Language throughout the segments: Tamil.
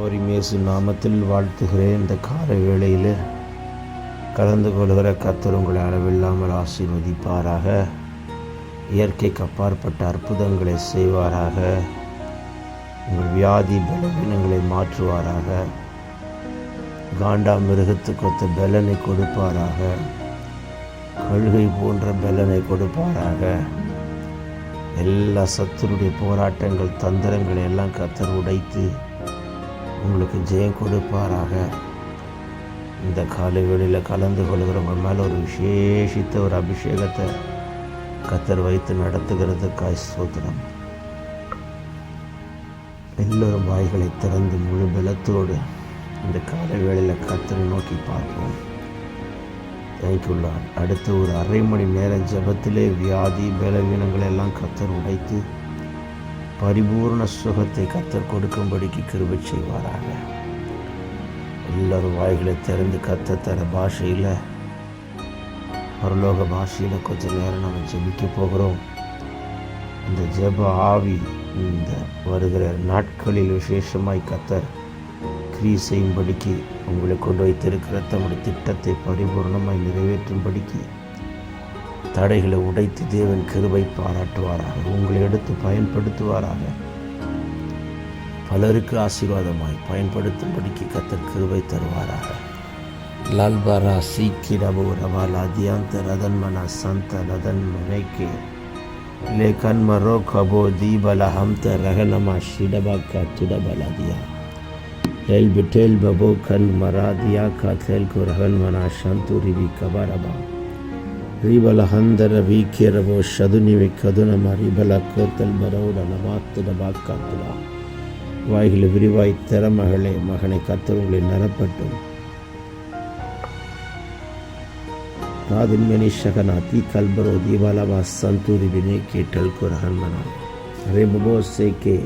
யாவரையும் இயேசு நாமத்தில் வாழ்த்துகிறேன். இந்த கால வேளையில் கலந்து கொள்கிற கத்தர் உங்களை அளவில்லாமல் ஆசீர்வதிப்பாராக. இயற்கைக்கு அப்பாற்பட்ட அற்புதங்களை செய்வாராக. உங்கள் வியாதி பலவீனங்களை மாற்றுவாராக. காண்டா மிருகத்துக்கு ஒத்த பலனை கொடுப்பாராக. கழுகை போன்ற பலனை கொடுப்பாராக. எல்லா சத்துருடைய போராட்டங்கள் தந்திரங்களை எல்லாம் கத்தர் உடைத்து உங்களுக்கு ஜெயம் கொடுப்பாராக. இந்த காலை வேளையில் கலந்து கொள்கிறவங்க மேலே ஒரு விசேஷித்த ஒரு அபிஷேகத்தை கத்தர் வைத்து நடத்துகிறதுக்காய் சோத்திரம் எல்லோரும் வாய்களை திறந்து முழு பலத்தோடு இந்த காலை வேளையில் கத்தரை நோக்கி பார்ப்போம். தேங்க்யூல்லா அடுத்த ஒரு அரை மணி நேரம் ஜெபத்திலே வியாதி பலவீனங்களை எல்லாம் கத்தர் உடைத்து பரிபூர்ண சுகத்தை கத்தர் கொடுக்கும்படிக்கு கிருபை செய்வாராக. எல்லாரும் வாய்களை திறந்து கத்த தர பாஷையில் பரலோக பாஷையில் கொஞ்ச நேரம் நம்ம ஜெபிக்க போகிறோம். இந்த ஜெப ஆவி இந்த வருகிற நாட்களில் விசேஷமாய் கத்தர் கிரி செய்யும்படிக்கு உங்களை கொண்டு வைத்திருக்கிற தம்முடைய திட்டத்தை பரிபூர்ணமாய் நிறைவேற்றும்படிக்கு தடைகளை உடைத்து தேவன் கிருபை பாராட்டுவாராக. உங்களை எடுத்து பயன்படுத்துவாராக. பலருக்கு ஆசீர்வாதமாய் பயன்படுத்தும்படிக்கு கத்த கிருபை தருவாராக. லால்பாரா சீக்கி ரபுரவால் அதியாந்த ரதன்மனா சந்த ரதன் மனைக்கு लेखन मरो खबो दी बला हम त रहनमा शिडबा का तुडा बला दिया हेल बिठेल बबो खन मरा दिया का थेल को रहन मना शंतु रिबी ರಿಬಲಹಂದರ ವೀಕ್ಯರವೋ ಶದುನಿವೆ ಕದು ನಮ ರಿಬಲ ಕೋತಲ್ ಬರೌಡ ನಮಾತುದ ಬಾಕಾತುಲಾ வாய்களை விரிவாய் தர மகளே மகனை கத்தவர்களை நரப்பட்டும் ராதின்மணி ஷகன் அதி கல்பரோ தீபாலவா சந்தூரி வினே கேட்டல் குரஹன் மனா அரே பபோ சேக்கே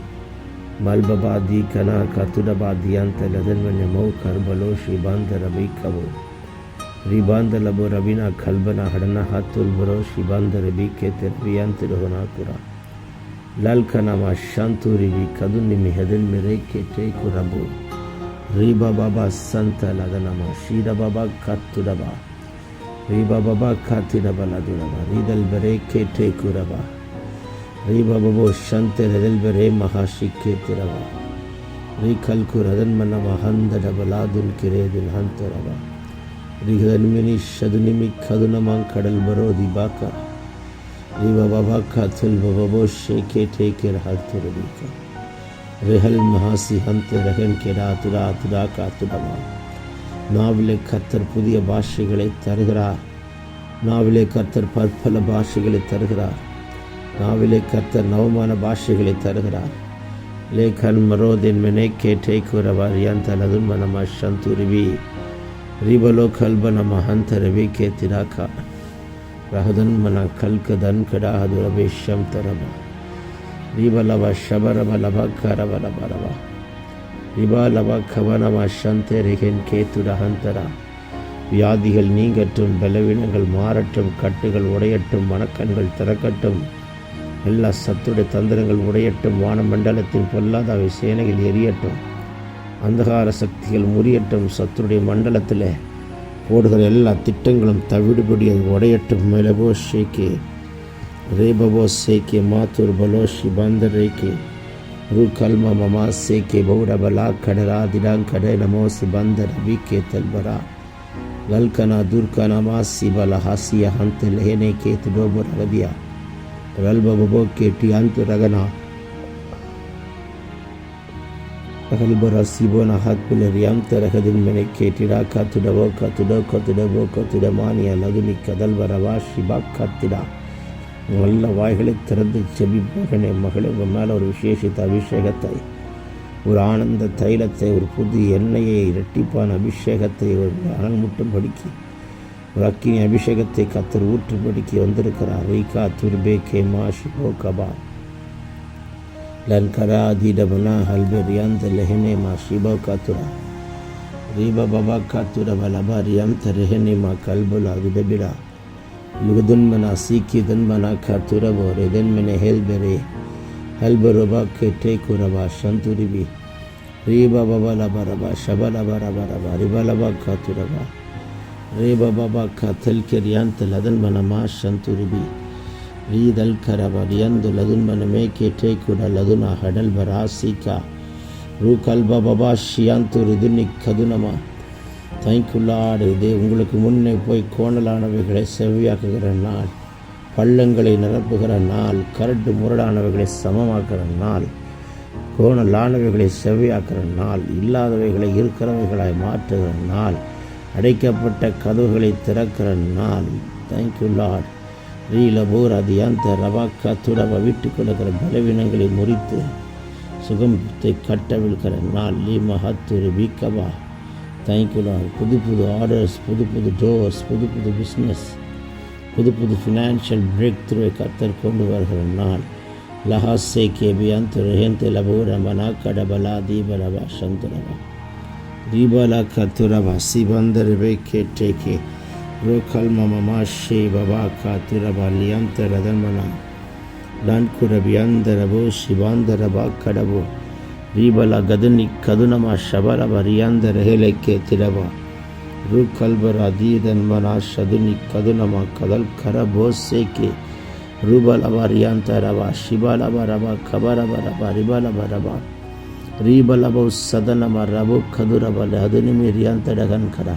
மல்பபா தி கனா கத்துடபா தியாந்த லதன்வன்ய மௌ கர்பலோ ஸ்ரீபாந்த ரபி ರಿಬಾಂದ ಲಬೋ ರಬಿನ ಖಲ್ಬನ ಹಡನ ಹಾತುಲ್ ಬರೋ ಶಿಬಾಂದ ರಬಿ ಕೇತೆ ರಬಿಯಾಂತ ರಹುನಾಕುರ ಲಾಲ್ಕನಮ ಶಾಂತು ರಿಬಿ ಕದು ನಿಮಿ ಹೆದಲ್ ಮೆರೆ ಕೇಟೆ ಕುರಬು ರೀಬಾ ಬಾಬಾ ಸಂತ ಲದನಮ ಶೀರ ಬಾಬಾ ಕತ್ತುಡಬ ರೀಬಾ ಬಾಬಾ ಕಾತಿಡಬ ಲದುಡಬ ರೀದಲ್ ಬೆರೆ ಕೇಟೆ ಕುರಬ ರೀಬಾ ಬಬೋ ಶಂತೆ ಹೆದಲ್ ಬೆರೆ ಮಹಾಶಿಕ್ಕೆ ತಿರವ ರೀ ಕಲ್ಕು ರದನ್ಮನ ಮಹಂದಡಬ ಲಾದುಲ್ ಕಿರೇದಿಲ್ ಹಂತರವ ರಿಹದನ್ಮಿನಿ ಶದುನಿಮಿ ಖದುನಮಾಂ ಕಡಲ್ ಬರೋ ದಿಬಾಕ ರಿ ಬಬಾ ಖಾತುಲ್ ಬಬೋ ಶೇಖೆ ಠೇಕೆರ ಹಾತುರ ದೀಕ ರೆಹಲ್ ಮಹಾಸಿ ಹಂತ ರಹನ್ ಕೆರ ಆತುರ ಆತುರ ಕಾತುರಮಾ நாவிலே கர்த்தர் புதிய பாஷைகளை தருகிறார் நாவிலே கர்த்தர் பற்பல பாஷைகளை தருகிறார் நாவிலே கர்த்தர் நவமான பாஷைகளை தருகிறார் லேகன் மரோதின் மெனே கேட்டே கூறவாரியான் தனது மனமா சந்துருவி ರಿಬಲೋ ಕಲ್ಬನ ಮಹಂತ ರವಿ ಕೆ ತಿರಾಕ ರಹದನ್ ಮನ ಕಲ್ಕದನ್ ಕಡಾಹದು ರಬೆ ಶಂತರಬ ರಿಬಲವ ಶಬರಬ ಲಭ ಕರಬ ಲಬ ರಬ ரிபா லபா கவனமா சந்தே ரிகன் கேத்துட ஹந்தரா வியாதிகள் நீங்கட்டும் பலவீனங்கள் மாறட்டும் கட்டுகள் உடையட்டும் மனக்கண்கள் திறக்கட்டும் எல்லா சத்துடைய தந்திரங்கள் உடையட்டும் வானமண்டலத்தின் பொல்லாதாவை சேனைகள் எரியட்டும் அந்தகார சக்திகள் முறியற்றும் சத்துருடைய மண்டலத்தில் போடுகிற எல்லா திட்டங்களும் தவிடுபடியை உடையட்டும். மெலபோ ஷேக்கே ரேபபோ சேக்கே மாத்தூர் பலோஷி பந்தர் ரேக்கே ரு கல்ம மமா சேக்கே பௌரபலா கடரா திடாங் கடை நமோசி பந்தர் விக்கே தல்பரா லல்கனா துர்கனா மாசி பல ஹாசியா ஹந்த லேனே கேத் டோபோ ரகதியா ரல்பபோ கேட்டி அந்த ரகனா Rakalibara Nahatpulariam Terahadin Meneketira Katudavo Katudo Kotudavo Kotudamani Aladuni Kadalvarava ஷிபா காத்திடா நல்ல வாய்களை திறந்து செபி செபிப்பகனே மகளே உங்கள் மேலே ஒரு விசேஷித்த அபிஷேகத்தை ஒரு ஆனந்த தைலத்தை ஒரு புது எண்ணெயை இரட்டிப்பான அபிஷேகத்தை ஒரு அனல் முட்டும் படிக்கி ஒரு அக்கினி அபிஷேகத்தை கத்தர் ஊற்றுப்படிக்கு வந்திருக்கிறார் ரீகா துர்பே கே மா ஷிபோ கபா லன் கரா தீடபனா ஹல்பெரியாந்த லெஹனே மா ஷிபோ காத்துரா ரீபா பபா காத்துர வலபா ரியம் தரெஹனே மா கல்புலா விடபிடா lugadunmana siki dunmana katurabo redenmene helbere helberoba kete kuraba shanturibi riba baba labaraba shabala barabaraba ribalaba katuraba riba baba katel keriyant ladunmana ma shanturibi ரீதல் கரபடியந்து லதுன்மன மே கேட்டே கூட லதுனா ஹடல் பராசிகா ரூ கல்பா பபா ஷியாந்து ரிதுனி கதுனமா. தைக்குள்ளாடு இது உங்களுக்கு முன்னே போய் கோணலானவைகளை செவ்வியாக்குகிற நாள் பள்ளங்களை நிரப்புகிற நாள் கரட்டு முரடானவைகளை சமமாக்குற நாள் கோணலானவைகளை செவ்வியாக்குற நாள் இல்லாதவைகளை இருக்கிறவைகளாய் மாற்றுகிற நாள் அடைக்கப்பட்ட கதவுகளை திறக்கிற நாள். தேங்க்யூ லாட் ரீலபோர் அது அந்த ரவாக்கா துடவ விட்டு கொடுக்கிற பலவீனங்களை முறித்து சுகத்தை கட்டவிழ்கிற நாள் லீ மகத்துரு வீக்கவா. தேங்க்யூலா புது புது ஆர்டர்ஸ் புது புது டோர்ஸ் புது புது பிஸ்னஸ் புது புது ஃபினான்ஷியல் பிரேக் த்ரூவை கத்தர் கொண்டு வருகிற நாள். லஹாசே கேபியான் துரஹேந்த லபூரமனா கடபலா தீபலபா சந்துரவா தீபலா கத்துரவா சிவந்தரவை கேட்டே கே Rokal Mamama She Babaka Tirabalianta Radamana Dankurabiandarabo Shivandaraba Kadabo Ribala Gadani Kadunama Shabala Variandar Heleke Tiraba Rukalbara Didan Mana Shaduni Kadunama Kadal Karabo Seke Rubala Variantaraba Shibala Baraba Kabarabaraba Ribala Baraba Ribala Sadana Marabo Kadurabala Adunimi Rianta Dagan Kara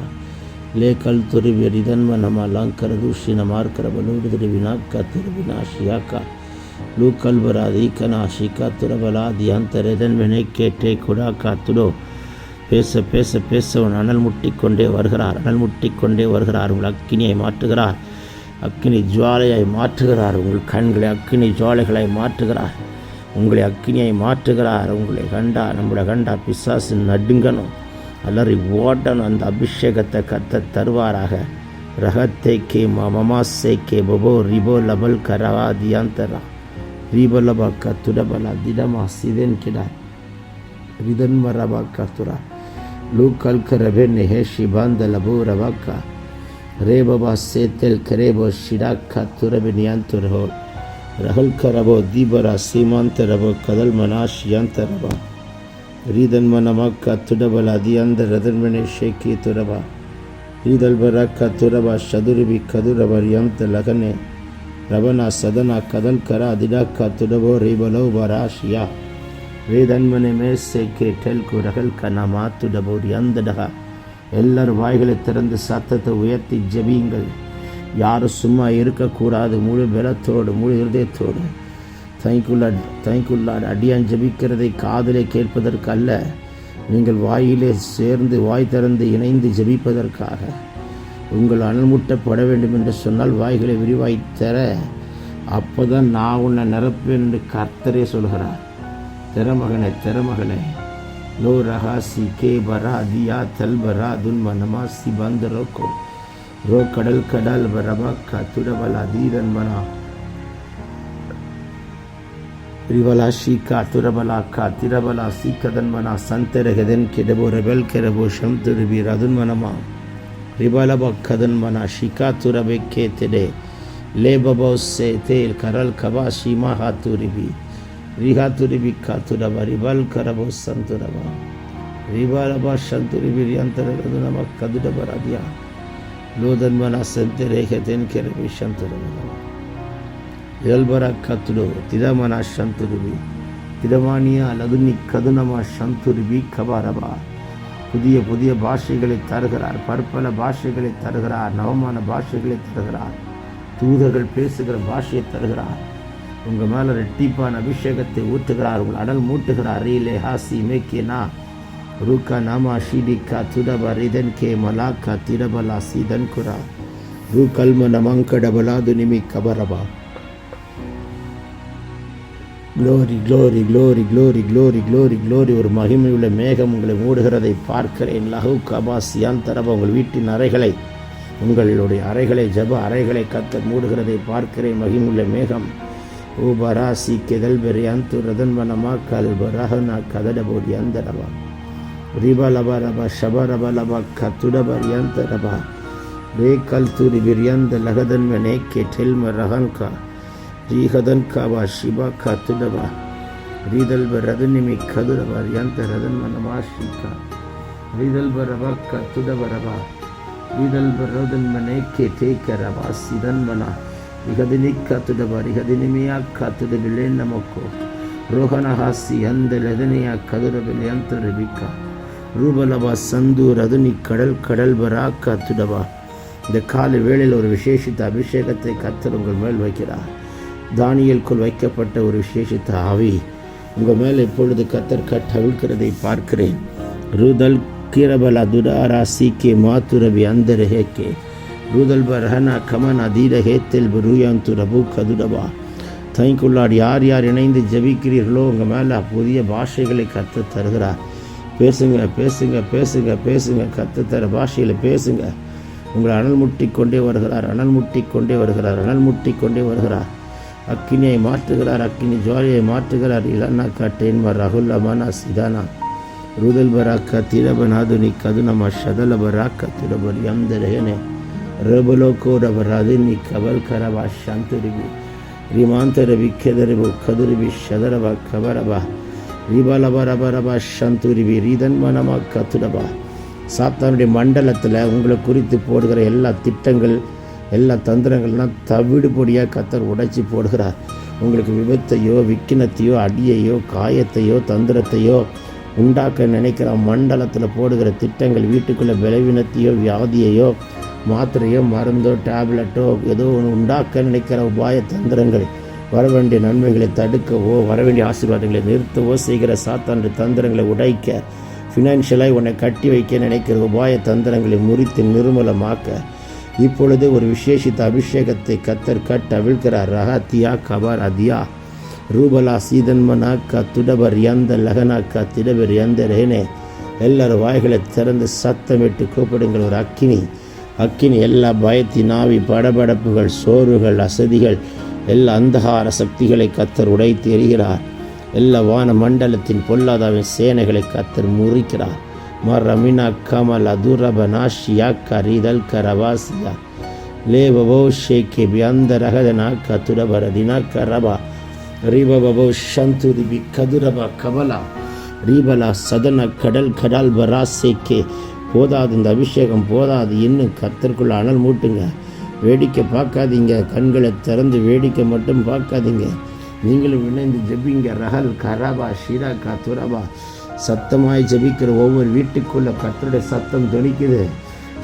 लेखल दुर्व्यरिदन व नमालंग कर दुष्य नमार कर बलूर द्रिविना का तिरविनाशिया का लूकल बरादी कनाशिका तुरबला கேட்டே குடா காத்துடோ பேச பேச பேசவன் அனல் முட்டிக்கொண்டே வருகிறார் அனல் முட்டிக்கொண்டே வருகிறார் உங்கள் அக்கினியை மாற்றுகிறார் அக்னி ஜுவாலையை மாற்றுகிறார் உங்கள் கண்களை அக்னி ஜுவாலைகளை மாற்றுகிறார் உங்களை அக்கினியை மாற்றுகிறார் உங்களை கண்டா நம்மளை கண்டா பிசாசு நடுங்கணும் அலறி ஓடன் அந்த அபிஷேகத்தை கத்த தருவாராக. ரகத்தை கே மமாசே கே பபோ ரிபோ லபல் கரவா தியாந்தரா ரீபலபாக்கா கத்துடபலா திடமா சிதன் கிடார் ரிதன் கத்துரா. லூ கல் கரபே நெஹே ஷிபாந்த லபோ ரபாக்கா ரே பபா சேத்தல் கரேபோ ஷிடாக்கா துரபி நியாந்துரஹோ ரஹல் கரபோ தீபரா சீமாந்தரபோ கதல் மனாஷ் யாந்தரபா. ரபா ரீதன் மனமாக்கா அதியந்த தியாந்த ஷேக்கி துரபா ரீதல் பராக்கா துரபா ஷதுருபி கதுரபர் யந்த லகனே ரவனா சதனா கதல் கர அதிடாக்கா துடவோ ரீபலோ பராஷியா வேதன்மனை மேசை கேட்டல் குரகல் கனமா துடபோடி அந்தடகா எல்லாரும் வாய்களை திறந்து சத்தத்தை உயர்த்தி ஜபியுங்கள் யாரும் சும்மா இருக்கக்கூடாது முழு பலத்தோடு முழு இருதயத்தோடு தனிக்குள்ள தைக்குள்ளாடு அடியான் ஜபிக்கிறதை காதலை கேட்பதற்கு அல்ல நீங்கள் வாயிலே சேர்ந்து வாய் திறந்து இணைந்து ஜபிப்பதற்காக. உங்கள் அனல்முட்டப்பட வேண்டும் என்று சொன்னால் வாய்களை விரிவாய் தர. அப்போதான் நான் உன்னை நிரப்பேன் என்று கர்த்தரே சொல்கிறார். திறமகனே திறமகனே லோ ரஹாசி கே பரா தியா தல் பரா துன் சி பந்த ரோக்கோ ரோ கடல் கடல் பரபா கத்துடபலா தீரன் மனா ריבלה שיקה, תורבלה קה, תירבלה סיקה דנמנה, סנטר הגדן כדבו רבל כרבו שם תורבי רדון מנמה. ரிபல பக்கதன் மன ஷிகா துரபே கேத்திடே லேபபோ சே தேல் கரல் கபா ஷீமா ஹாத்துரிபி ரிஹா துரிபி காத்துரபா ரிபல் கரபோ சந்துரபா ரிபலபா சந்துரிபி ரியந்தரது நம கதுடபராதியா லோதன் மன செந்தரேகத்தின் கிரபி சந்துரபா ತೆನ್ ಕೆರಬಿ ಶಂತುರಬ ಎಲ್ಬರ ಕತ್ತುಡು ತಿದಮನ ಶಂತುರಿಬಿ திடமானிய லதுனி கதுனமா சந்துருபி கபாரபா புதிய புதிய பாஷைகளை தருகிறார் பற்பல பாஷைகளை தருகிறார் நவமான பாஷைகளை தருகிறார் தூதர்கள் பேசுகிற பாஷையை தருகிறார் உங்கள் மேலே ரெட்டிப்பான அபிஷேகத்தை ஊற்றுகிறார் உங்கள் அடல் மூட்டுகிறார் ரீலே ஹாசி மேக்கியனா Ruka nama shidika tudaba ridan ke malaka tirabala sidan kura. Rukalma namanka dabaladu nimi kabaraba. Glory glory glory glory glory glory glory ஒரு மகிமையுள்ள மேகம் உங்களை மூடுகிறதை பார்க்கிறேன். லகு கபாசியான் யாந்தரப உங்கள் வீட்டின் அறைகளை உங்களுடைய அறைகளை ஜப அறைகளை கத்த மூடுகிறதை பார்க்கிறேன். மகிமுள்ள மேகம். ஊபரா கெதல் பெரியாந்து ரதன்வனமா கல்பரஹனா கதடபோடி அந்தரபா ரிபலப ரப ஷபரப லபா கத்துடபர் யந்தரபா. ரே கல்தூரி பிரியந்த லகதன்வனே கே டெல்ம ரஹன்கா ரீஹதன் காவா ಶಿಬಾ ಕಾತುಡವ ರೀದಲ್ ಬರದನಿಮಿ ಕದುರವ ಯಾಂತ ರದನ್ ಮನಮಾ ಶಿಕಾ ರೀದಲ್ ಬರವ ಕತುಡವರವ ರೀದಲ್ ಬರೋದನ್ ಮನೆ ಕೆತೆ ಕರವ ಸಿದನ್ ಮನ ರಿಹದಿನಿ ಕತುಡವ ರಿಹದಿನಿಮಿಯ ಕತುಡ ಬಿಳೆ ನಮಕ್ಕೋ ರೋಹನ ಹಾಸಿ ಅಂದಲೆದನೆಯ ಕದುರ ಬೆಲೆ ಅಂತ ರೆಬಿಕ ரூபலவா சந்து ரதுனி கடல் கடல் வரா கத்துடவா இந்த காலை வேளையில் ஒரு விசேஷித்த அபிஷேகத்தை கத்தர் உங்கள் மேல் வைக்கிறார் தானியலுக்குள் வைக்கப்பட்ட ஒரு விசேஷித்த ஆவி உங்கள் மேல் இப்பொழுது கத்தர் கட்டவிழ்கிறதை பார்க்கிறேன். ருதல் கிரபல துடாரா சீக்கே மாத்துரபி அந்த ரஹேக்கே ரூதல் பரஹனா கமன் அதீர ஹேத்தெல் பருயாந்து ரபு கதுடபா தைக்குள்ளாடு யார் யார் இணைந்து ஜபிக்கிறீர்களோ உங்கள் மேலே புதிய பாஷைகளை கற்று தருகிறார். பேசுங்க பேசுங்க பேசுங்க பேசுங்க கற்று தர பாஷையில் பேசுங்க. உங்களை அனல் முட்டி கொண்டே வருகிறார் அனல் முட்டி கொண்டே வருகிறார் அனல் முட்டி கொண்டே வருகிறார். அக்கினியை மாற்றுகிறார் அக்கினி ஜுவாலியை மாற்றுகிறார். இலானாக்கா டென்மா ரகுல் அமானா சிதானா. ருதல் பராக்கா திரபநாதுனி கதுனமா ஷதல பராக்கா திரபர் யம்தரேனே ரபலோக்கோ ரபராதினி கபல் கரபா சந்துரிபி ரிமாந்தர விக்கதரிபு கதுருவி ஷதரபா கபரபா ரிபலபா ரபரபா சந்துரிபி ரீதன் மனமா கத்துரபா சாத்தானுடைய மண்டலத்தில் உங்களை குறித்து போடுகிற எல்லா திட்டங்கள் எல்லா தந்திரங்கள்லாம் தவிடு பொடியாக கத்தர் உடைச்சி போடுகிறார். உங்களுக்கு விபத்தையோ விக்கினத்தையோ அடியையோ காயத்தையோ தந்திரத்தையோ உண்டாக்க நினைக்கிற மண்டலத்தில் போடுகிற திட்டங்கள் வீட்டுக்குள்ளே விளைவினத்தையோ வியாதியையோ மாத்திரையோ மருந்தோ டேப்லெட்டோ ஏதோ ஒன்று உண்டாக்க நினைக்கிற உபாய தந்திரங்கள் வர வேண்டிய நன்மைகளை தடுக்கவோ வர வேண்டிய ஆசீர்வாதங்களை நிறுத்தவோ செய்கிற சாத்தாண்டு தந்திரங்களை உடைக்க ஃபினான்ஷியலாக உன்னை கட்டி வைக்க நினைக்கிற உபாய தந்திரங்களை முறித்து நிர்மூலமாக்க இப்பொழுது ஒரு விசேஷித்த அபிஷேகத்தை கத்தர் கட் அவிழ்கிறார் தியா கபார் அதியா ரூபலா சீதன்மனா க துடபர் யந்த லகனா க திடபர் யந்த ரேனே எல்லாரும் வாய்களை திறந்து சத்தமிட்டு கூப்பிடுங்கள். ஒரு அக்கினி அக்கினி எல்லா பயத்தின் ஆவி படபடப்புகள் சோர்வுகள் அசதிகள் எல்லா அந்தகார சக்திகளை கத்தர் உடைத்து எறிகிறார். எல்லா வான மண்டலத்தின் பொல்லாதாவின் சேனைகளை கத்தர் முறிக்கிறார். மரமினா கமல் அதுரப நாஷியா கரிதல் கரவாசியா லேபவோ ஷேக்கே பியந்த ரகதனா கதுரபரதினா கரபா ரிபபோ சந்துரிபி கதுரபா கபலா ரீபலா சதன கடல் கடல் பரா சேக்கே போதாது இந்த அபிஷேகம் போதாது இன்னும் கத்தருக்குள்ள அனல் மூட்டுங்க வேடிக்கை பார்க்காதீங்க கண்களை திறந்து வேடிக்கை மட்டும் பார்க்காதீங்க நீங்களும் இணைந்து ஜெபிங்க ரஹல் கரபா ஷீரா கா துரபா சத்தமாய் ஜெபிக்கிற ஒவ்வொரு வீட்டுக்குள்ள கத்தருடைய சத்தம் துணிக்குது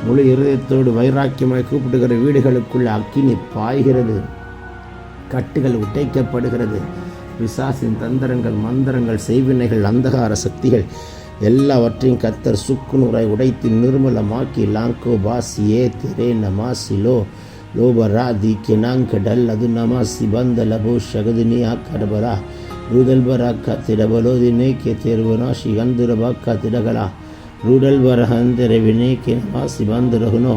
முழு இருதயத்தோடு வைராக்கியமாய் கூப்பிடுகிற வீடுகளுக்குள்ள அக்கினி பாய்கிறது. கட்டுகள் உடைக்கப்படுகிறது. பிசாசின் தந்திரங்கள் மந்திரங்கள் செய்வினைகள் அந்தகார சக்திகள் எல்லாவற்றையும் கத்தர் சுக்குநூறாய் உடைத்து நிர்மலமாக்கி லாங்கோ பாசி ஏ திரே நமாசிலோ லோபரா தி கெனாங்க டல் அது நமாசி பந்த லபோ rudel baraka tira balodi neke tervana shigandura bakka tira gala rudel barahandere vineke namasi bandra huno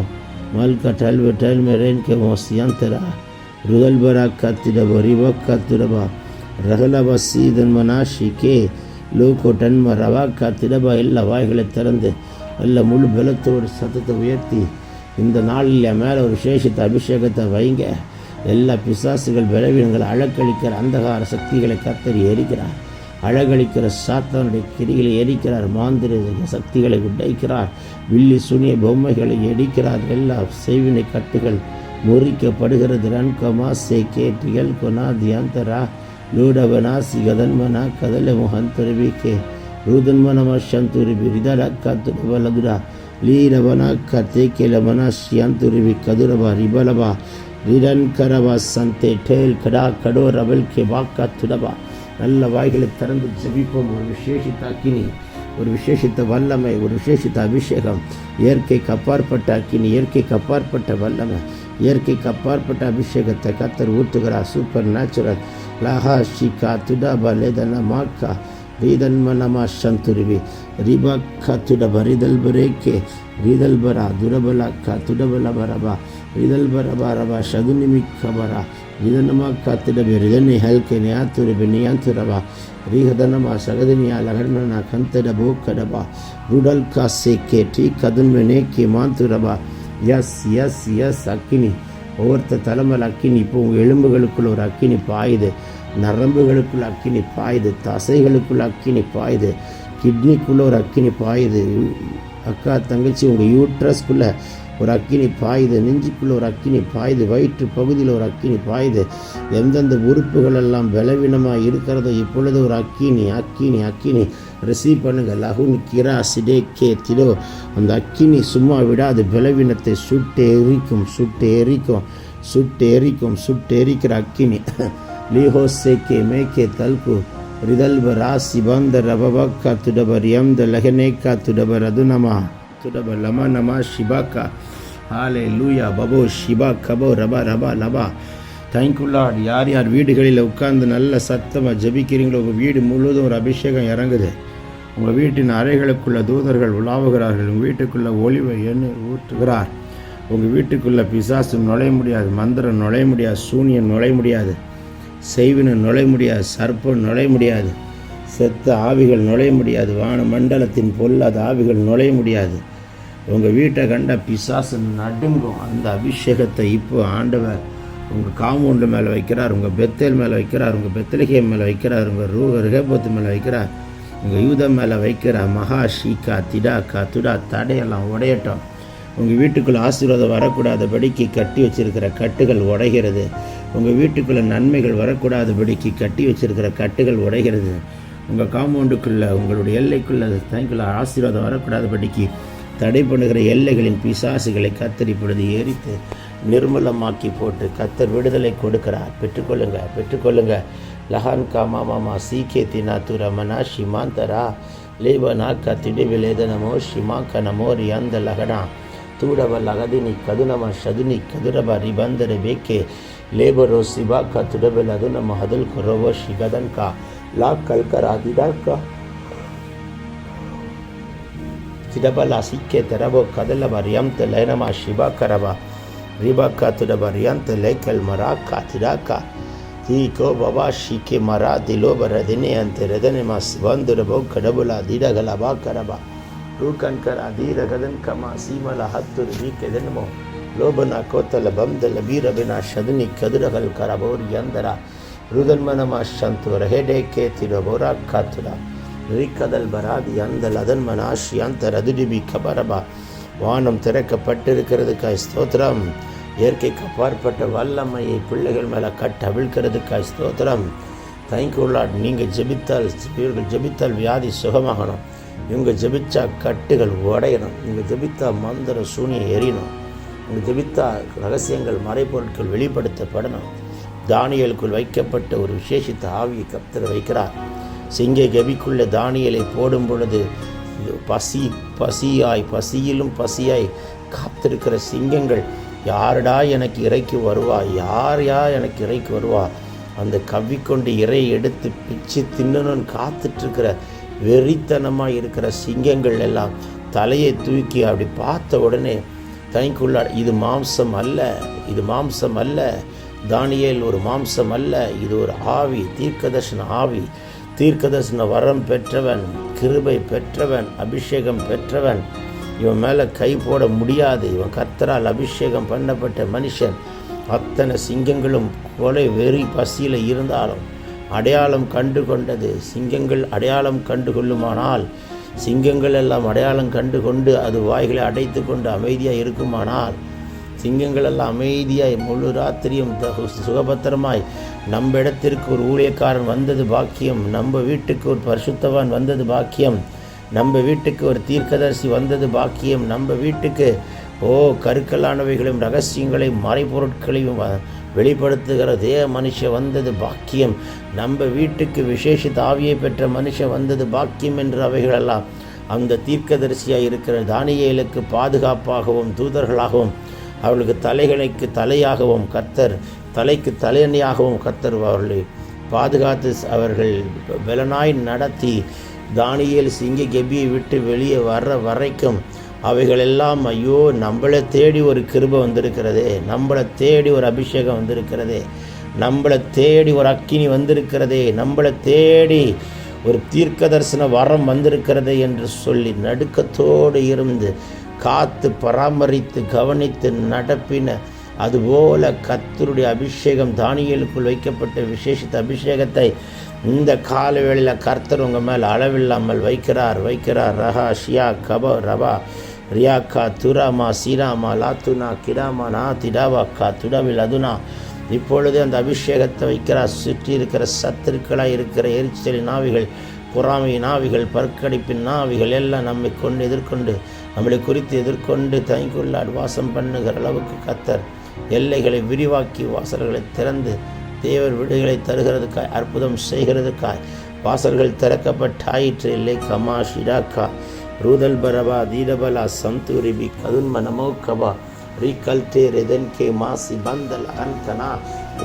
malka talve talme renke mosiyantara rudel baraka tira baribakka tira ba ரகல வசீதன் மனாஷிக்கே லோகோ டன்ம ரவாக்கா திடபா எல்லா வாய்களை திறந்து நல்ல முழு பலத்தோடு சத்தத்தை உயர்த்தி இந்த நாளில் மேலே ஒரு விசேஷத்தை அபிஷேகத்தை வைங்க எல்லா பிசாசுகள் பலவீனங்கள் அழக்களிக்கிற அந்தகார சக்திகளை கத்தறி எரிக்கிறார் அழகழிக்கிற சாத்தானுடைய கிரிகளை எரிக்கிறார் மாந்திர சக்திகளை உடைக்கிறார். வில்லி சுனிய பொம்மைகளை எரிக்கிறார் எல்லா செய்வினை கட்டுகள் முறிக்கப்படுகிறது. ரன்கமா சே டியல் கொனா தியாந்தரா லூடவனா சிகதன்மனா கதல முகன் கே ருதன்மனமா சந்துருவி ரிதலக்கா துருவலகுரா லீரவனா கத்தேக்கேலவனா சியாந்துருவி கதுரவா ரிபலவா ரிடன் கரவா சந்தே டேல் கடா கடோ ரவல் கே வாக்கா துடபா நல்ல வாய்களை திறந்து ஜபிப்போம். ஒரு விசேஷித்த அக்கினி ஒரு விசேஷித்த வல்லமை ஒரு விசேஷித்த அபிஷேகம். இயற்கைக்கு அப்பாற்பட்ட அக்கினி இயற்கைக்கு அப்பாற்பட்ட வல்லமை. இயற்கைக்கு அப்பாற்பட்ட அபிஷேகத்தை கத்தர் ஊற்றுகிறார் சூப்பர் நேச்சுரல் லஹா ஷிகா துடாபா லேதன மாக்கா. ரீதன்மனமா சந்துருவி. ரிபா துடப ரிதல் பரேக்கே. ரிதல் பரா கா துடபல பரபா ರಿದಲ್ ಬರ ಬಾರ ಬಾ ಶಗುನಿ ಮಿಕ್ಕ ಬರ ರಿದನಮ ಕತ್ತಿಡಬೆ ರಿದನಿ ಹೆಲ್ಕೆ ನಿಯಾತುರಿಬೆ ನಿಯಂತುರಬ ರಿಹದನಮ ಸಗದಿನಿಯ ಲಗಡನ ಕಂತಡ ಬೋಕಡಬ ರುಡಲ್ ಕಾ ಸೇಕೆ ಟೀ ಕದನ್ವೆ நேக்கி மாந்துரபா எஸ் எஸ் எஸ் அக்கினி ஒவ்வொருத்த தலைமையில் அக்கினி இப்போ உங்கள் எலும்புகளுக்குள்ள ஒரு அக்கினி பாயுது நரம்புகளுக்குள்ள அக்கினி பாயுது தசைகளுக்குள்ள அக்கினி பாயுது கிட்னிக்குள்ள ஒரு அக்கினி பாயுது அக்கா தங்கச்சி உங்கள் யூட்ரஸ்க்குள்ளே ஒரு அக்கினி பாயுது நெஞ்சுக்குள்ளே ஒரு அக்கினி பாயுது வயிற்று பகுதியில் ஒரு அக்கினி பாயுது. எந்தெந்த உறுப்புகள் எல்லாம் பலவீனமாக இருக்கிறதோ இப்பொழுது ஒரு அக்கினி அக்கினி அக்கினி. ரிசீவ் பண்ணுங்க. லகுன் கிரா சிடே கே திடோ அந்த அக்கினி சும்மா விடாது. பலவீனத்தை சுட்டு எரிக்கும் சுட்டு எரிக்கும் சுட்டு எரிக்கும் சுட்டு எரிக்கிற அக்கினி. லீஹோ சேக்கே மேக்கே தல்கு. ரிதல்ப ராசி. பந்த ரபபக்கா துடபர் எம் த லெஹனேக்கா துடபர் அதுனமா. துடப லமா நமா ஷிபாக்கா ஹாலே லூயா பபோ ஷிபா கபோ ரபா ரபா லபா தேங்க்யூலாட் யார் யார் வீடுகளில் உட்கார்ந்து நல்ல சத்தமாக ஜபிக்கிறீங்களோ உங்கள் வீடு முழுவதும் ஒரு அபிஷேகம் இறங்குது. உங்கள் வீட்டின் அறைகளுக்குள்ள தூதர்கள் உலாவுகிறார்கள். உங்கள் வீட்டுக்குள்ளே ஒளிவை எண்ணு ஊற்றுகிறார். உங்கள் வீட்டுக்குள்ளே பிசாசு நுழைய முடியாது மந்திரம் நுழைய முடியாது சூனியம் நுழைய முடியாது செய்வினை நுழைய முடியாது சர்ப்பம் நுழைய முடியாது செத்த ஆவிகள் நுழைய முடியாது வான மண்டலத்தின் பொல்லாத ஆவிகள் நுழைய முடியாது. உங்கள் வீட்டை கண்ட பிசாசு நடுங்கும். அந்த அபிஷேகத்தை இப்போ ஆண்டவர் உங்கள் காம்பவுண்டு மேலே வைக்கிறார் உங்கள் பெத்தேல் மேலே வைக்கிறார் உங்கள் பெத்தலகே மேலே வைக்கிறார் உங்கள் ரூ ரிகபத்து மேலே வைக்கிறார் உங்கள் யூதம் மேலே வைக்கிறார் மகா ஷீகா திடாக்கா துடா தடையெல்லாம் உடையட்டும். உங்கள் வீட்டுக்குள்ளே ஆசீர்வாதம் வரக்கூடாதபடிக்கு கட்டி வச்சிருக்கிற கட்டுகள் உடைகிறது. உங்கள் வீட்டுக்குள்ளே நன்மைகள் வரக்கூடாதபடிக்கு கட்டி வச்சிருக்கிற கட்டுகள் உடைகிறது. உங்கள் காம்பவுண்டுக்குள்ளே உங்களுடைய எல்லைக்குள்ளே தனிக்குள்ளே ஆசீர்வாதம் வரக்கூடாதபடிக்கு தடை பண்ணுகிற எல்லைகளின் பிசாசுகளை கத்தர் இப்பொழுது எரித்து நிர்மலமாக்கி போட்டு கத்தர் விடுதலை கொடுக்கிறார். பெற்றுக்கொள்ளுங்க பெற்றுக்கொள்ளுங்க. லஹான் காமா மாமா சீகே தினா துரமனா ஷிமாந்தரா லேபனா கத்திடி விலேதனமோ ஷிமா கனமோ ரியந்த லகனா தூடவ லகதினி கதுனம ஷதுனி கதுரப ரிபந்தர வேக்கே லேபரோ சிபா கத்துடபெல் அதுனம ஹதுல் குரவோ ஷிகதன்கா லா கல்கரா திதாக்கா tidabala sikete rabo kadala mariamte lainama shibaka raba ribaka tudaba riante lekel maraka tidaka தீகோ பபா ஷிக்கி மரா திலோப ரதினி அந்த ரதனிமாஸ் வந்துரபோ கடபுலா தீடகலபா கரபா ரூகன்கர் அதீர கதன் கமா சீமல ஹத்துர் வீக்கெதன்மோ லோபனா கோத்தல பம்தல வீரபினா ஷதுனி கதுரகல் கரபோர் யந்தரா ருதன்மனமா சந்தூர் ஹெடே கேத்திரபோரா காத்துடா ரிக்கதல் பராதி அந்தல் அதன்மன ஆஷி அந்த ரதுடிபி கபரபா வானம் திறக்கப்பட்டிருக்கிறதுக்காய் ஸ்தோத்திரம். இயற்கைக்கு அப்பாற்பட்ட வல்லமையை பிள்ளைகள் மேலே கட்ட அவிழ்க்கிறதுக்காய் ஸ்தோத்திரம். தேங்க்யூலாட் நீங்கள் ஜெபித்தால் இவர்கள் ஜெபித்தால் வியாதி சுகமாகணும். இவங்க ஜெபிச்சா கட்டுகள் உடையணும். இவங்க ஜெபித்தா மந்திர சூனியம் எரியணும் இவங்க ஜெபித்தா ரகசியங்கள் மறைப்பொருட்கள் வெளிப்படுத்தப்படணும். தானியலுக்குள் வைக்கப்பட்ட ஒரு விசேஷித்த ஆவியை கப்தர் வைக்கிறார். சிங்க கபிக்குள்ள தானியலை போடும் பொழுது பசி பசியாய் பசியிலும் பசியாய் காத்திருக்கிற சிங்கங்கள் யாரடா எனக்கு இறைக்கு வருவா? யார் யார் எனக்கு இறைக்கு வருவா? அந்த கவ்விக்கொண்டு இறை எடுத்து பிச்சு தின்னணும்னு காத்துட்ருக்கிற வெறித்தனமாக இருக்கிற சிங்கங்கள் எல்லாம் தலையை தூக்கி அப்படி பார்த்த உடனே தனிக்குள்ள இது மாம்சம் அல்ல இது மாம்சம் அல்ல. தானியல் ஒரு மாம்சம் அல்ல இது ஒரு ஆவி தீர்க்கதர்ஷன ஆவி. தீர்க்கதர்சன வரம் பெற்றவன் கிருபை பெற்றவன் அபிஷேகம் பெற்றவன். இவன் மேலே கை போட முடியாது. இவன் கர்த்தரால் அபிஷேகம் பண்ணப்பட்ட மனுஷன். அத்தனை சிங்கங்களும் கொலை வெறி பசியில் இருந்தாலும் அடையாளம் கண்டு கொண்டது சிங்கங்கள் அடையாளம் கண்டு கொள்ளுமானால் சிங்கங்கள் எல்லாம் அடையாளம் கண்டு கொண்டு அது வாய்களை அடைத்து கொண்டு அமைதியாக இருக்குமானால் சிங்கங்கள் எல்லாம் அமைதியாய் முழு ராத்திரியும் சுகபத்திரமாய் நம்ம இடத்திற்கு ஒரு ஊழியக்காரன் வந்தது பாக்கியம் நம்ம வீட்டுக்கு ஒரு பரிசுத்தவான் வந்தது பாக்கியம் நம்ம வீட்டுக்கு ஒரு தீர்க்கதரிசி வந்தது பாக்கியம் நம்ம வீட்டுக்கு ஓ கருக்கலானவைகளையும் ரகசியங்களையும் மறைப்பொருட்களையும் வெளிப்படுத்துகிற தேவ மனுஷன் வந்தது பாக்கியம் நம்ம வீட்டுக்கு விசேஷித்த ஆவியை பெற்ற மனுஷன் வந்தது பாக்கியம் என்று அவைகளெல்லாம் அந்த தீர்க்கதரிசியாக இருக்கிற தானியலுக்கு பாதுகாப்பாகவும் தூதர்களாகவும் அவர்களுக்கு தலைகளுக்கு தலையாகவும் கத்தர் தலைக்கு தலையணியாகவும் கத்தர் அவர்களை பாதுகாத்து அவர்கள் பலனாய் நடத்தி தானியல் சிங்க கெபியை விட்டு வெளியே வர்ற வரைக்கும் அவைகளெல்லாம் ஐயோ நம்மளை தேடி ஒரு கிருபை வந்திருக்கிறதே நம்மளை தேடி ஒரு அபிஷேகம் வந்திருக்கிறதே நம்மளை தேடி ஒரு அக்கினி வந்திருக்கிறதே நம்மளை தேடி ஒரு தீர்க்க தரிசன வரம் வந்திருக்கிறதே என்று சொல்லி நடுக்கத்தோடு இருந்து காத்து பராமரித்து கவனித்து நடப்பின அதுபோல கத்தருடைய அபிஷேகம் தானியலுக்குள் வைக்கப்பட்ட விசேஷித்த அபிஷேகத்தை இந்த கால வேளையில் கர்த்தர் உங்கள் மேல் அளவில்லாமல் வைக்கிறார் வைக்கிறார். ரஹா ஷியா கப ரபா ரியாக்கா துராமா சீராமா லாத்துனா கிடாமா நா திடாவா கா துடாவில் அதுனா. இப்பொழுது அந்த அபிஷேகத்தை வைக்கிறார். சுற்றி இருக்கிற சத்துருக்களாக இருக்கிற எரிச்சலின் நாவிகள் பொறாமையின் நாவிகள் பற்கடிப்பின் நாவிகள் எல்லாம் நம்மை கொண்டு எதிர்கொண்டு நம்மளை குறித்து எதிர்கொண்டு தங்கிக்குள்ளாடு வாசம் பண்ணுகிற அளவுக்கு கத்தர் எல்லைகளை விரிவாக்கி வாசல்களை திறந்து தேவர் விடுகளை தருகிறதுக்காய் அற்புதம் செய்கிறதுக்காய். வாசல்கள் திறக்கப்பட்டாயிற்று இல்லை கமா ஷிடாக்கா ரூதல் பரபா தீரபலா சந்தூரிபி கதுன்ம நமோ ரீகல்டே ரீகல்தே ரெதன்கே மாசி பந்தல் அன்கனா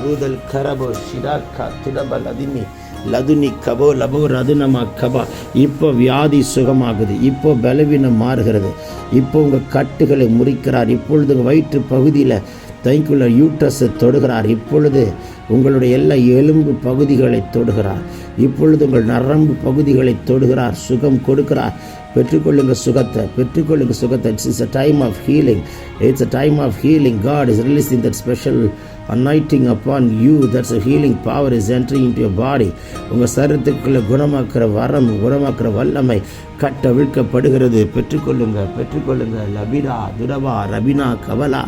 ரூதல் கரபோ ஷிடாக்கா துடபல் அதிமி லதுனி கபோ லபோ ரதுனமா கபா. இப்போ வியாதி சுகமாகுது. இப்போ பலவீனம் மாறுகிறது. இப்போ உங்கள் கட்டுகளை முறிக்கிறார். இப்பொழுது வயிற்று பகுதியில் தைக்குள்ள யூட்ரஸை தொடுகிறார். இப்பொழுது உங்களுடைய எல்லா எலும்பு பகுதிகளை தொடுகிறார். இப்பொழுது உங்கள் நரம்பு பகுதிகளை தொடுகிறார். சுகம் கொடுக்கிறார். பெற்றுக்கொள்ளுங்க சுகத்தை. பெற்றுக்கொள்ளுங்க சுகத்தை. It's is a time of healing it's a time of healing God is release in that special anointing upon you that's healing power is entering in your body உங்கள் சரீரத்துக்குள்ளே குணமாக்குற வரம் குணமாக்குற வல்லமை கட்ட கட்டவிழ்க்கப்படுகிறது பெற்றுக்கொள்ளுங்க பெற்றுக்கொள்ளுங்க. லபிடா துடவா ரபினா கவலா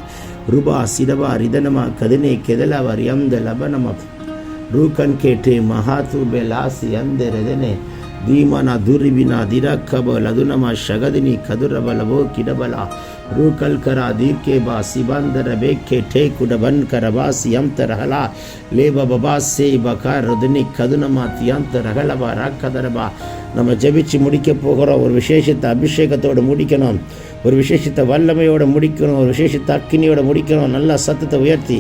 ருபா சிடவா ரிதனமா கதினே கெதலவர் எந்த லபனமா. ரூகன் கேட்டு மகாத்து பெலாசி அந்த ரதனே. தீமனா துரிவினா திரக்கப லதுனமா ஷகதினி கதுரபலவோ கிடபலா. रूकल கரா दीर के बा सिबंद रबे खेठे कुडबन करबा सियंत रहला ले बबा से बका रुदनी கதுனமா தியாந்த ரகலபா ராக்கதரபா நம்ம ஜெபிச்சு முடிக்க போகிறோம். ஒரு விசேஷத்தை அபிஷேகத்தோடு முடிக்கணும். ஒரு விசேஷத்தை வல்லமையோடு முடிக்கணும் ஒரு விசேஷத்தை அக்கினியோட முடிக்கணும் நல்லா சத்தத்தை உயர்த்தி.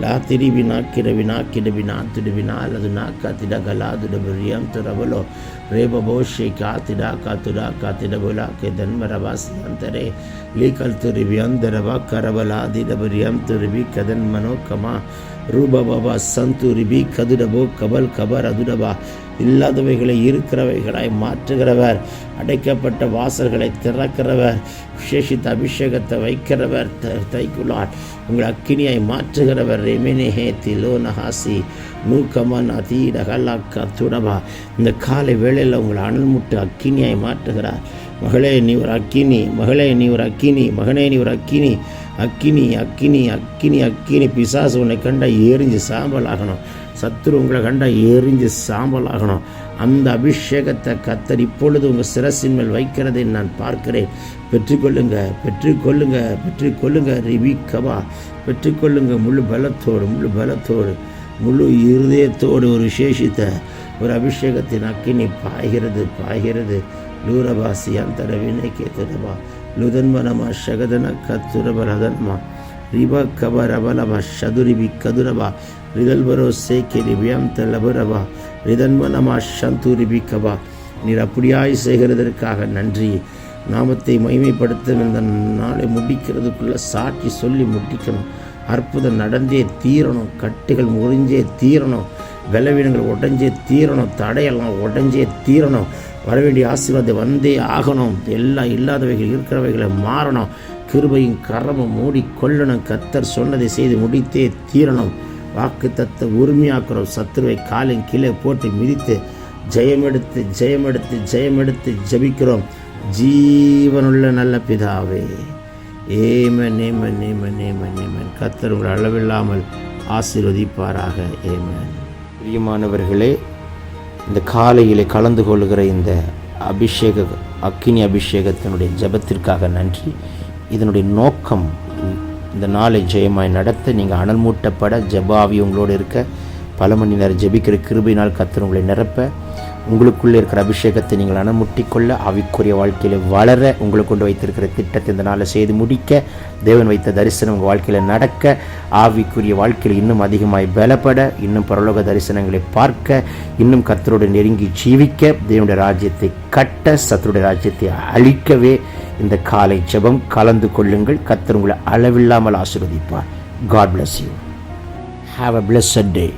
லா திரிவி நாக்கிரவி நாக்கிடவி நாத்திடுவி நாலது நாக்கா திடகலா துடபுரியம் துறவலோ. ரேப போஷே காத்திடா காத்துடா காத்திடபுலா கே தன்மரவாசி அந்தரே லீகல் துருவி அந்தரவா கரவலா திடபுரியம் துருவி கதன் மனோ கமா ரூபபாபா சந்துரிபி கதுடபோ கபல் கபர் அதுடபா இல்லாதவைகளை இருக்கிறவைகளாய் மாற்றுகிறவர். அடைக்கப்பட்ட வாசல்களை திறக்கிறவர். விசேஷித்த அபிஷேகத்தை வைக்கிறவர். த- தைக்குள்ளார். உங்கள் அக்கினியை மாற்றுகிறவர். ரெமினேஹே திலோ நஹாசி நூக்கமன் அதீட கல்லாக்கா துடபா இந்த காலை வேளையில் உங்களை அனல்முட்டு அக்கினியாய் மாற்றுகிறார். மகளே நீ ஒரு அக்கினி. மகளே நீ ஒரு அக்கினி. மகனே நீ ஒரு அக்கினி. அக்கினி அக்கினி அக்கினி அக்கினி. பிசாசு உன்னை கண்ட எரிஞ்சு சாம்பல் ஆகணும் சத்துரு உங்களை கண்டா எரிஞ்சு சாம்பலாகணும். அந்த அபிஷேகத்தை கத்தர் இப்பொழுது உங்கள் சிரசின் மேல் வைக்கிறதை நான் பார்க்கிறேன். பெற்றுக்கொள்ளுங்க பெற்றுக்கொள்ளுங்க பெற்றுக்கொள்ளுங்க ரிவிக்கவா பெற்றுக்கொள்ளுங்க முழு பலத்தோடு முழு பலத்தோடு முழு இருதயத்தோடு ஒரு விசேஷித்த ஒரு அபிஷேகத்தின் அக்கினி பாய்கிறது பாய்கிறது. லூரபாசி அந்த ரவினை கேத்துரபா லுதன்வனமா ஷகதன கத்துரபரதன்மா ரிப கபரபலமா சதுரிபி கதுரபா ரிதல்வரோ சேக்கே ரிபியம் தலபரபா ரிதன்மனமா சந்தூரிபி நீர் அப்படியாய் செய்கிறதற்காக நன்றி நாமத்தை மகிமைப்படுத்தும் இந்த நாளை முடிக்கிறதுக்குள்ள சாட்சி சொல்லி முடிக்கணும் அற்புதம் நடந்தே தீரணும் கட்டுகள் முறிஞ்சே தீரணும் பலவீனங்கள் உடஞ்சே தீரணும் தடையெல்லாம் உடஞ்சே தீரணும் வர வேண்டிய ஆசீர்வாதம் வந்தே ஆகணும் எல்லாம் இல்லாதவைகள் இருக்கிறவைகளை மாறணும் கிருபையும் கரமும் மூடி கொள்ளணும் கத்தர் சொன்னதை செய்து முடித்தே தீரணும் வாக்கு தத்த உரிமையாக்குறோம். சத்துருவை காலின் கீழே போட்டு மிதித்து ஜெயமெடுத்து ஜெயமெடுத்து ஜெயமெடுத்து ஜெபிக்கிறோம். ஜீவனுள்ள நல்ல பிதாவே amen amen amen amen amen. கத்தர் உங்கள் அளவில்லாமல் ஆசீர்வதிப்பாராக. ஏமன். பிரியமானவர்களே இந்த காலையிலே கலந்து கொள்கிற இந்த அபிஷேக அக்கினி அபிஷேகத்தினுடைய ஜெபத்திற்காக நன்றி. இதனுடைய நோக்கம் இந்த நாளை ஜெயமாய் நடத்த நீங்கள் அனல் மூட்டப்பட ஜபாவி உங்களோடு இருக்க பல மணி நேரம் ஜெபிக்கிற கிருபினால் கத்தர் உங்களை நிரப்ப. உங்களுக்குள்ளே இருக்கிற அபிஷேகத்தை நீங்கள் அணமுட்டிக்கொள்ள அவிக்குரிய வாழ்க்கையில் வளர உங்களுக்கு கொண்டு வைத்திருக்கிற திட்டத்தை இந்த நாளில் செய்து முடிக்க தேவன் வைத்த தரிசனம் உங்கள் வாழ்க்கையில் நடக்க ஆவிக்குரிய வாழ்க்கையில் இன்னும் அதிகமாய் பலப்பட இன்னும் பரலோக தரிசனங்களை பார்க்க இன்னும் கத்தரோடு நெருங்கி ஜீவிக்க தேவனுடைய ராஜ்யத்தை கட்ட சத்துருடைய ராஜ்யத்தை அழிக்கவே இந்த காலை ஜெபம் கலந்து கொள்ளுங்கள். கத்தர் உங்களை அளவில்லாமல் ஆசிர்வதிப்பார். God bless you have a blessed day